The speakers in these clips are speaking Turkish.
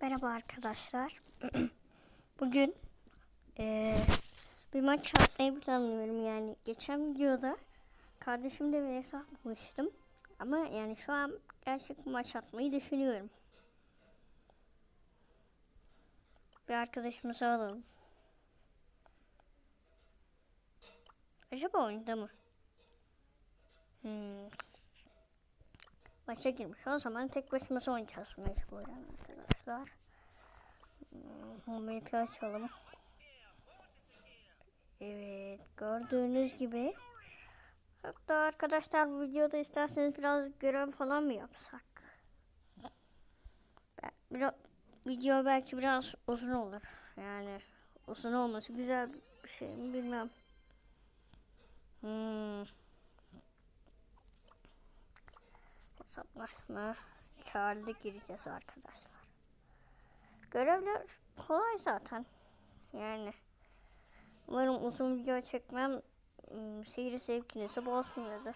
Merhaba arkadaşlar. Bugün eee, bir maç atmayı planlıyorum yani. Geçen videoda kardeşimle bir hesap atmıştım. Ama yani şu an gerçek bir maç atmayı düşünüyorum. Bir arkadaşımızı alalım. Acaba oyunda mı? Hmm. Maça girmiş. O zaman tek başımıza oynayacağız mecburen arkadaşlar. Hmm, MVP açalım. Evet gördüğünüz gibi. Hatta arkadaşlar bu videoda isterseniz biraz görev falan mı yapsak? Biraz, video belki biraz uzun olur. Yani uzun olması güzel bir şey mi bilmem. Hmm. Hesaplaşma çağrıda gireceğiz arkadaşlar. Görevler kolay zaten. Yani umarım uzun video çekmem ım, seyir zevkinizi bozmuyordur.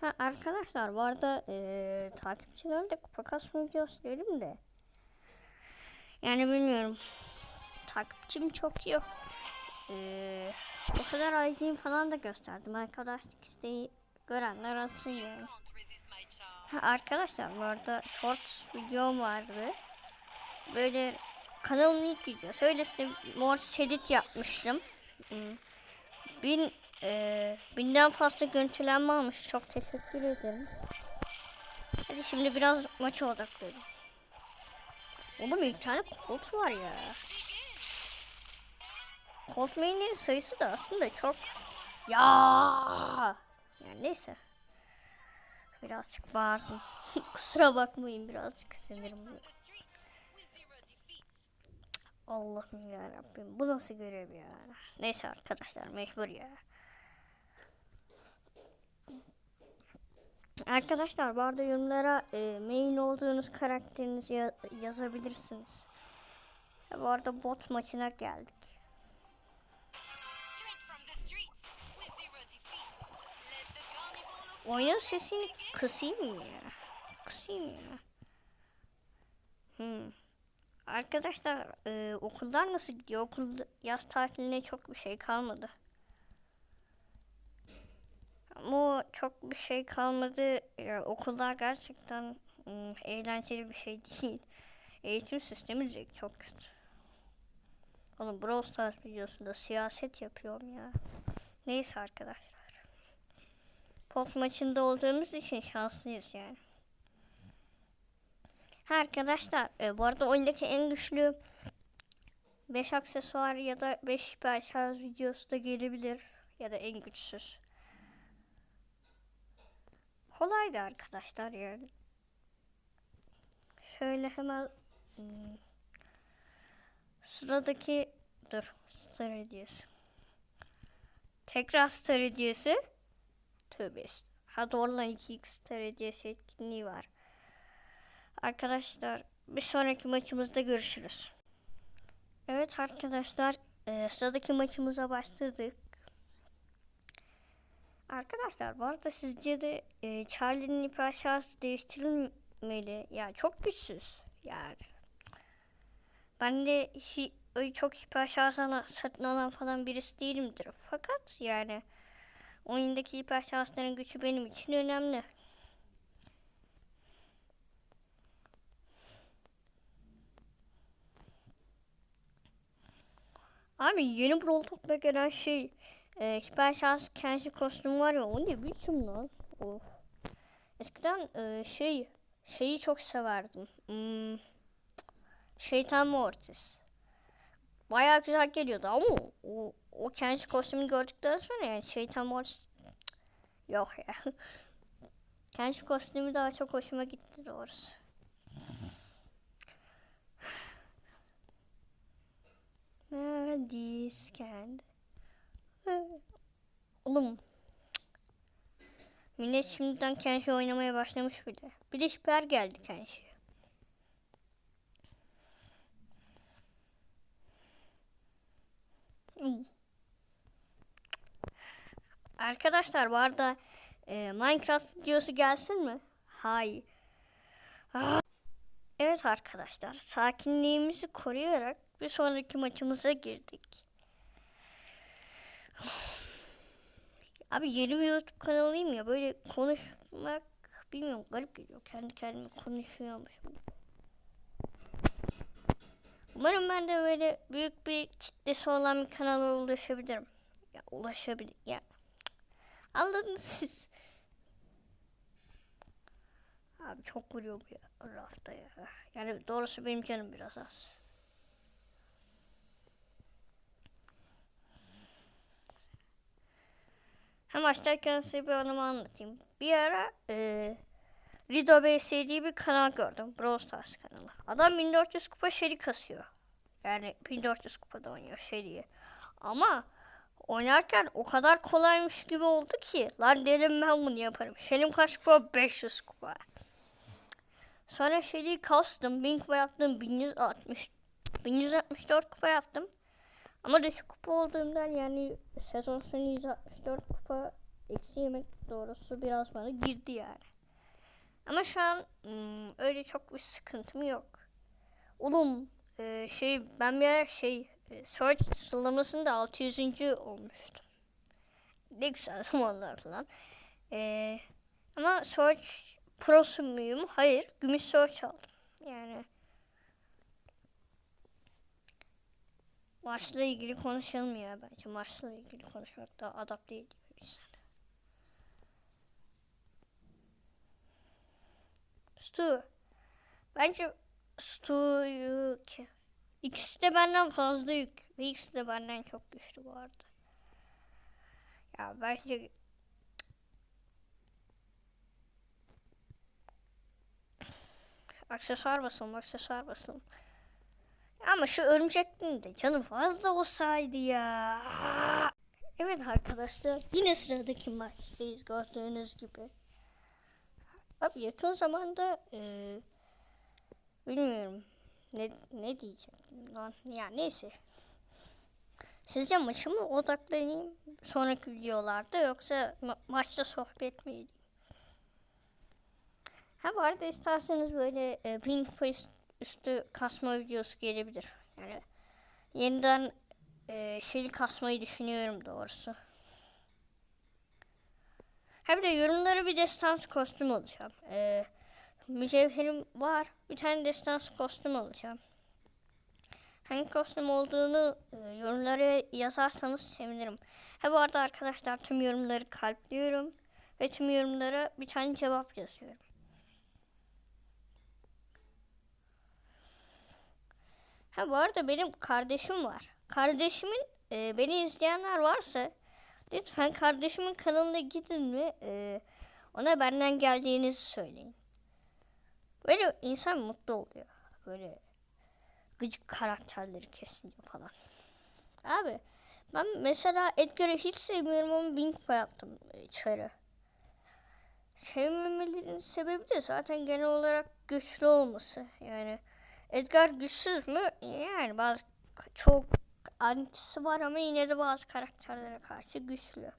Ha, arkadaşlar bu arada eee takipçilerle kupa kasma videosu dedim de. Yani bilmiyorum. Takipçim çok yok. Eee o kadar ID'm falan da gösterdim. Arkadaşlık isteği görenler atsın yani. Arkadaşlar bu arada short videom vardı. Böyle kanalımın ilk videosu. Öylesine mor edit yapmıştım. Hmm. Bin, e, binden fazla görüntülenme almış. Çok teşekkür ederim. Hadi şimdi biraz maça odaklanalım. Oğlum ilk tane Colt var ya. Colt mainlerin sayısı da aslında çok. Ya. Yani neyse. Birazcık bağırdım. Kusura bakmayın birazcık sinirim. Allah'ım ya Rabbim bu nasıl görev ya? Neyse arkadaşlar mecbur ya. Arkadaşlar bu arada yorumlara e, main olduğunuz karakterinizi ya- yazabilirsiniz. Ya, bu arada bot maçına geldik. Oyunun sesini kısayım mı ya? Kısayım ya. Hmm. Arkadaşlar e, okullar nasıl gidiyor? Okul yaz tatiline çok bir şey kalmadı. Ama çok bir şey kalmadı. Ya, okullar gerçekten hmm, eğlenceli bir şey değil. Eğitim sistemi direkt çok kötü. Oğlum Brawl Stars videosunda siyaset yapıyorum ya. Neyse arkadaşlar. Pot maçında olduğumuz için şanslıyız yani. Ha arkadaşlar e, bu arada oyundaki en güçlü 5 aksesuar ya da 5 hiper şarj videosu da gelebilir. Ya da en güçsüz. Kolaydı arkadaşlar yani. Şöyle hemen hmm, sıradaki dur star hediyesi. Tekrar star hediyesi. Tövbe est- Ha doğru lan 2x star hediyesi etkinliği var. Arkadaşlar bir sonraki maçımızda görüşürüz. Evet arkadaşlar e, sıradaki maçımıza başladık. Arkadaşlar bu arada sizce de e, Charlie'nin ip aşağısı değiştirilmeli. Ya çok güçsüz yani. Ben de hi, çok ip aşağısına satın alan falan birisi değilimdir. Fakat yani oyundaki ip aşağısının gücü benim için önemli. Abi yeni Brawl Talk'ta gelen şey e, hiper şans kendi kostüm var ya o ne biçim lan? Of. Eskiden e, şey şeyi çok severdim. Hmm, Şeytan Mortis. Bayağı güzel geliyordu ama o, o kendi kostümü gördükten sonra yani Şeytan Mortis yok ya. kendi kostümü daha çok hoşuma gitti doğrusu. Madisken. Oğlum. Millet şimdiden Kenshi oynamaya başlamış bile. Bir de hiper geldi Kenshi. Hmm. Arkadaşlar bu arada e, Minecraft videosu gelsin mi? Hayır. Ah. Evet arkadaşlar sakinliğimizi koruyarak bir sonraki maçımıza girdik. Abi yeni bir YouTube kanalıyım ya böyle konuşmak bilmiyorum garip geliyor. Kendi kendime konuşuyormuşum. Umarım ben de böyle büyük bir kitlesi olan bir kanala ulaşabilirim. Ya ulaşabilir ya. Anladınız siz. Abi çok vuruyor bu ya, rafta ya. Yani doğrusu benim canım biraz az. Hem başlarken size bir anımı anlatayım. Bir ara eee Rido BS diye bir kanal gördüm. Brawl Stars kanalı. Adam 1400 kupa şeri kasıyor. Yani 1400 kupada oynuyor şeriye. Ama oynarken o kadar kolaymış gibi oldu ki. Lan dedim ben bunu yaparım. Şerim kaç kupa? 500 kupa. Sonra şeriyi kastım. 1000 kupa yaptım. 1160 1164 kupa yaptım. Ama düşük kupa olduğundan yani sezon sonu 164 kupa eksi yemek doğrusu biraz bana girdi yani. Ama şu an hmm, öyle çok bir sıkıntım yok. Oğlum e, şey ben bir şey search sıralamasında 600. olmuştum. Ne güzel zamanlar lan. E, ama search prosu muyum? Hayır. Gümüş search aldım. Yani maçla ilgili konuşalım ya bence. Maçla ilgili konuşmak daha adapte ediyor insan. Stu. Bence Stu'yu. İkisi de benden fazla yük. Ve ikisi de benden çok güçlü bu arada. Ya bence aksesuar basalım, aksesuar basalım. Ama şu örümcekliğin de canı fazla olsaydı ya. Evet arkadaşlar yine sıradaki maçtayız gördüğünüz gibi. Abi yakın zamanda eee bilmiyorum ne ne diyecektim lan ya neyse. Sizce maçı mı odaklanayım sonraki videolarda yoksa ma- maçta sohbet mi edeyim? Ha bu arada isterseniz böyle e, Quest üstü kasma videosu gelebilir. Yani yeniden e, şeyi kasmayı düşünüyorum doğrusu. Hem de yorumlara bir destans kostüm alacağım. Ee, mücevherim var. Bir tane destans kostüm alacağım. Hangi kostüm olduğunu e, yorumlara yazarsanız sevinirim. Ha bu arada arkadaşlar tüm yorumları kalpliyorum. Ve tüm yorumlara bir tane cevap yazıyorum. Ha bu arada benim kardeşim var. Kardeşimin e, beni izleyenler varsa lütfen kardeşimin kanalına gidin ve e, ona benden geldiğinizi söyleyin. Böyle insan mutlu oluyor. Böyle gıcık karakterleri kesince falan. Abi ben mesela Edgar'ı hiç sevmiyorum ama bin kupa yaptım içeri. Sevmemelerinin sebebi de zaten genel olarak güçlü olması. Yani Edgar güçsüz mü? Yani bazı çok antisi var ama yine de bazı karakterlere karşı güçlü.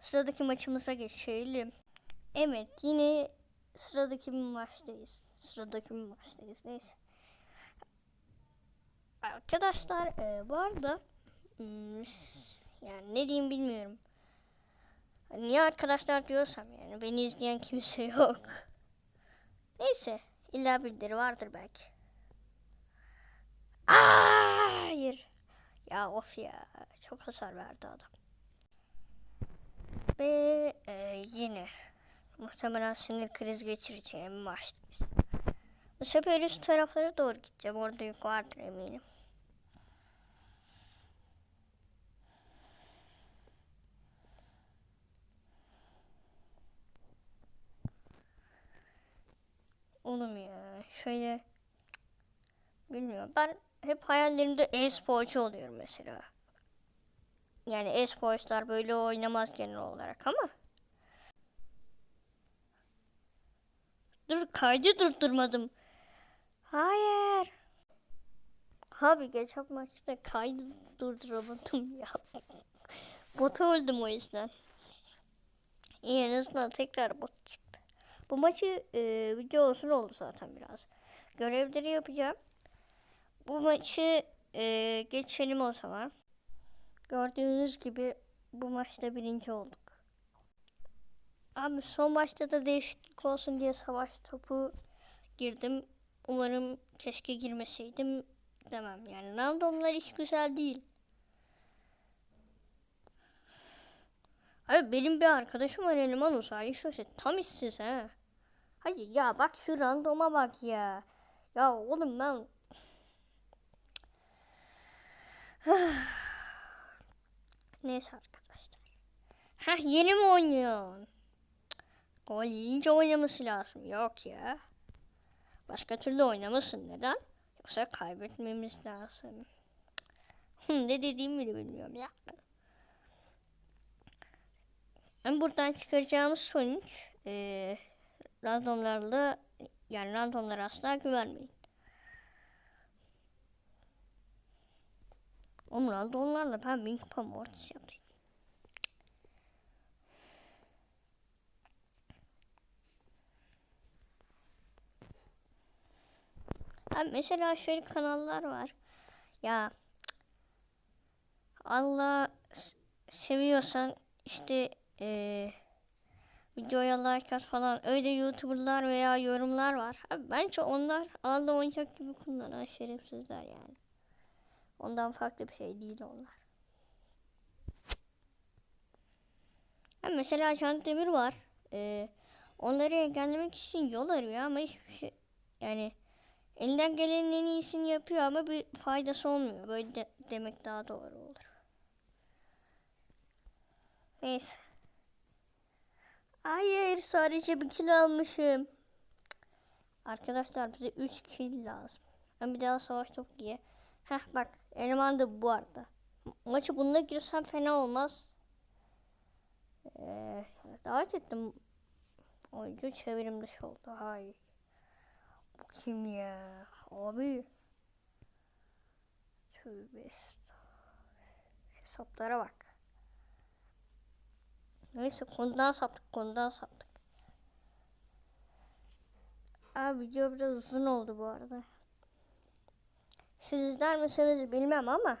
Sıradaki maçımıza geçelim. Evet yine sıradaki maçtayız. Sıradaki maçtayız. Neyse. Arkadaşlar e, bu arada hmm, yani ne diyeyim bilmiyorum. Niye arkadaşlar diyorsam yani beni izleyen kimse yok. Neyse illa birileri vardır belki. Aa, hayır. Ya of ya çok hasar verdi adam. Ve e, yine muhtemelen sinir kriz geçireceğim maçtayız. Bu sefer üst taraflara doğru gideceğim. Orada yük vardır eminim. Oğlum ya şöyle bilmiyorum. Ben hep hayallerimde e-sporcu oluyorum mesela. Yani e-sporcular böyle oynamaz genel olarak ama. Dur kaydı durdurmadım. Hayır. Abi geçen maçta kaydı durduramadım ya. Bota öldüm o yüzden. İyi en azından tekrar bot çıktı. Bu maçı e, video olsun oldu zaten biraz. Görevleri yapacağım. Bu maçı e, geçelim o zaman. Gördüğünüz gibi bu maçta birinci olduk. Abi son maçta da değişiklik olsun diye savaş topu girdim. Umarım keşke girmeseydim demem. Yani randomlar hiç güzel değil. Abi benim bir arkadaşım var eleman o Salih. Tam işsiz ha. Hadi ya bak şu randoma bak ya. Ya oğlum ben... Neyse arkadaşlar. Heh yeni mi oynuyorsun? Gol oynaması lazım. Yok ya. Başka türlü oynamasın. Neden? Yoksa kaybetmemiz lazım. ne dediğimi bile bilmiyorum ya. Ben buradan çıkaracağımız sonuç eee randomlarla yani randomlara asla güvenmeyin. Oğlum randomlarla ben bin kupa mortis yapayım. Abi mesela şöyle kanallar var. Ya Allah seviyorsan işte eee videoya like at falan öyle youtuberlar veya yorumlar var. Abi bence onlar Allah oyuncak gibi kullanan şerefsizler yani. Ondan farklı bir şey değil onlar. Ha, mesela Can Demir var. Ee, onları engellemek için yol arıyor ama hiçbir şey yani elinden gelenin en iyisini yapıyor ama bir faydası olmuyor. Böyle de- demek daha doğru olur. Neyse. Hayır sadece bir kilo almışım. Arkadaşlar bize 3 kilo lazım. Ben bir daha savaş topu diye. Heh bak eleman da bu arada. Maçı bununla girsem fena olmaz. Ee, davet ettim. Oyuncu çevirim dışı oldu. Hayır. Kim ya? Abi. Tövbe. Hesaplara bak. Neyse konudan saptık konudan saptık. Abi video biraz uzun oldu bu arada. Siz izler misiniz bilmem ama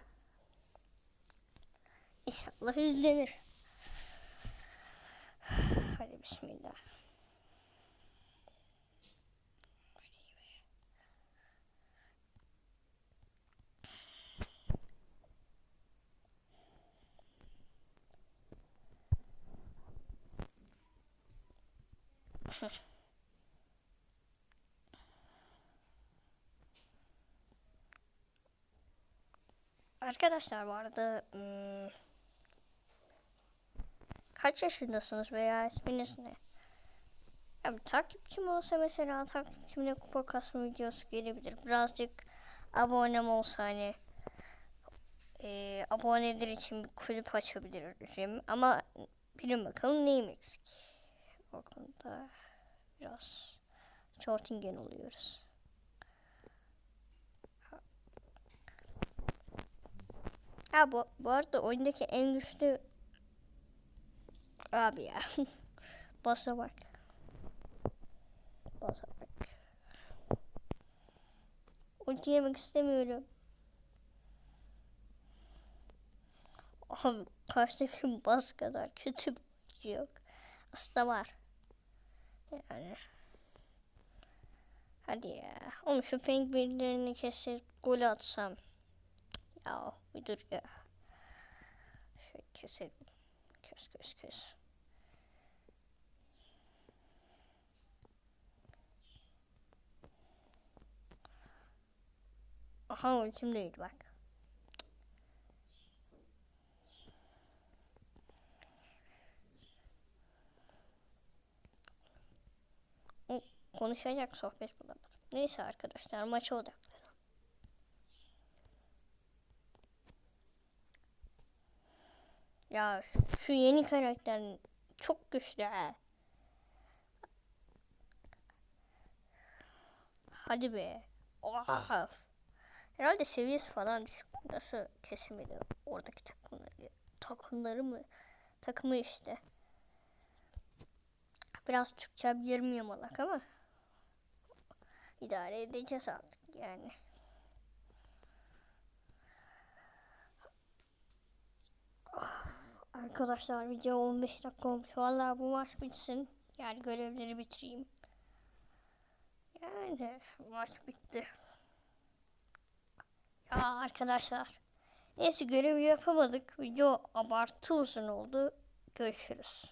İnşallah izlenir. Hadi bismillah. Arkadaşlar bu arada hmm, kaç yaşındasınız veya isminiz ne? Ya, bir takipçim olsa mesela takipçimle kupa kasma videosu gelebilir. Birazcık abonem olsa hani e, aboneler için bir kulüp açabilirim. Ama bilin bakalım neyim eksik. O konuda biraz çortingen oluyoruz. Ha bu, bu arada oyundaki en güçlü abi ya. Basa bak. Basa bak. Ulti yemek istemiyorum. Abi karşıdaki bas kadar kötü bir yok. Aslında var. Yani. Hadi ya. Oğlum şu penguenlerini kesip gol atsam. Ya bir dur ya. Şöyle keselim. Kes kes kes. Aha değil bak. Konuşacak sohbet bulamadım. Neyse arkadaşlar maça odaklanalım. Ya şu yeni karakter çok güçlü ha. Hadi be. Oha. Herhalde seviyesi falan düşük. Nasıl kesemedi oradaki takımları? Takımları mı? Takımı işte. Biraz Türkçe bilirim yamalak ama idare edeceğiz artık yani. Ah, Arkadaşlar video 15 dakika olmuş. Vallahi bu maç bitsin. Yani görevleri bitireyim. Yani maç bitti. Ya arkadaşlar. Neyse görevi yapamadık. Video abartı uzun oldu. Görüşürüz.